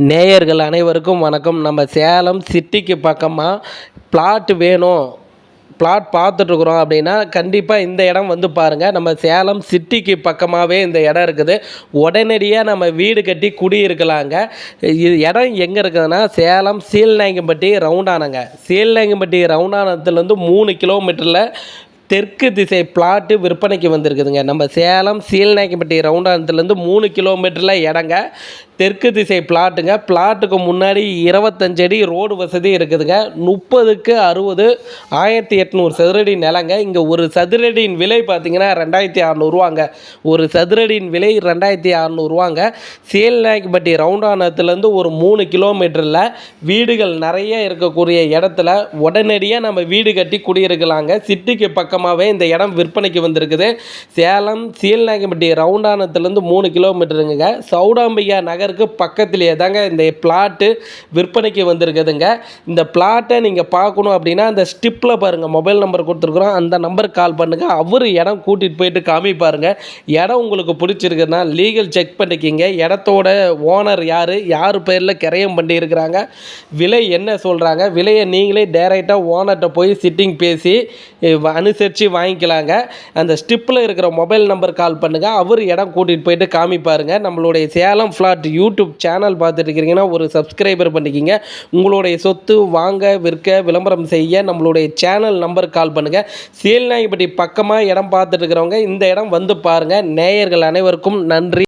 நேயர்கள் அனைவருக்கும் வணக்கம். நம்ம சேலம் சிட்டிக்கு பக்கமாக பிளாட் வேணும். பிளாட் பார்த்துட்ருக்குறோம் அப்படின்னா கண்டிப்பாக இந்த இடம் வந்து பாருங்கள் நம்ம சேலம் சிட்டிக்கு பக்கமாகவே இந்த இடம் இருக்குது. உடனடியாக நம்ம வீடு கட்டி குடியிருக்கலாங்க. இது இடம் எங்கே இருக்குதுன்னா சேலம் சீல்நாயங்கம்பட்டி ரவுண்டானங்க சீல்நாயங்கம்பட்டி ரவுண்டானத்துலேருந்து மூணு கிலோமீட்டரில் தெற்கு திசை பிளாட்டு விற்பனைக்கு வந்திருக்குதுங்க. நம்ம சேலம் சீல்நாயக்கப்பட்டி ரவுண்டானத்துலேருந்து மூணு கிலோமீட்டரில் இடங்க. தெற்கு திசை பிளாட்டுங்க பிளாட்டுக்கு முன்னாடி இருபத்தஞ்சு அடி ரோடு வசதி இருக்குதுங்க. முப்பதுக்கு அறுபது ஆயிரத்தி எட்நூறு சதுரடி நிலங்க. இங்கே ஒரு சதுரடியின் விலை பார்த்திங்கன்னா ரெண்டாயிரத்தி அறநூறுவாங்க. ஒரு சதுரடியின் விலை ரெண்டாயிரத்தி அறநூறுவாங்க. சீல்நாயக்கம்பட்டி ரவுண்டானத்துலேருந்து ஒரு மூணு கிலோமீட்டரில் வீடுகள் நிறைய இருக்கக்கூடிய இடத்துல உடனடியாக நம்ம வீடு கட்டி குடியிருக்கலாங்க. சிட்டிக்கு பக்கமாகவே இந்த இடம் விற்பனைக்கு வந்திருக்குது. சேலம் சீல்நாயக்கம்பட்டி ரவுண்டானத்துலேருந்து மூணு கிலோமீட்டருங்க. சௌடாம்பிகா நகருக்கு பக்கத்துலேயே தாங்க இந்த பிளாட்டு விற்பனைக்கு வந்திருக்குதுங்க. இந்த பிளாட்டை நீங்கள் பார்க்கணும் அப்படின்னா அந்த ஸ்டிப்பில் பாருங்கள் மொபைல் நம்பர் கொடுத்துருக்குறோம். அந்த நம்பருக்கு கால் பண்ணுங்கள் அவர் இடம் கூட்டிகிட்டு போயிட்டு காமிப்பாருங்க. இடம் உங்களுக்கு பிடிச்சிருக்குன்னா லீகல் செக் பண்ணிக்கிங்க. இடத்தோட ஓனர் யார்? யார் பேரில் கிரயம் பண்ணியிருக்கிறாங்க? விலை என்ன சொல்கிறாங்க விலையை நீங்களே டேரெக்டாக ஓனர்கிட்ட போய் சிட்டிங் பேசி அனுசரித்து வாங்கிக்கலாங்க. அந்த ஸ்டிப்பில் இருக்கிற மொபைல் நம்பர் கால் பண்ணுங்கள் அவர் இடம் கூட்டிகிட்டு போயிட்டு காமிப்பாருங்க. நம்மளுடைய சேலம் ஃப்ளாட் யூடியூப் சேனல் பார்த்துட்டு இருக்கிறீங்கன்னா ஒரு சப்ஸ்கிரைபர் பண்ணிக்கிங்க. உங்களுடைய சொத்து வாங்க விற்க விளம்பரம் செய்ய நம்மளுடைய சேனல் நம்பர் கால் பண்ணுங்கள் சீல்நாயப்பட்டி பக்கமாக இடம் பார்த்துட்டு இருக்கிறவங்க இந்த இடம் வந்து பாருங்கள் நேயர்கள் அனைவருக்கும் நன்றி.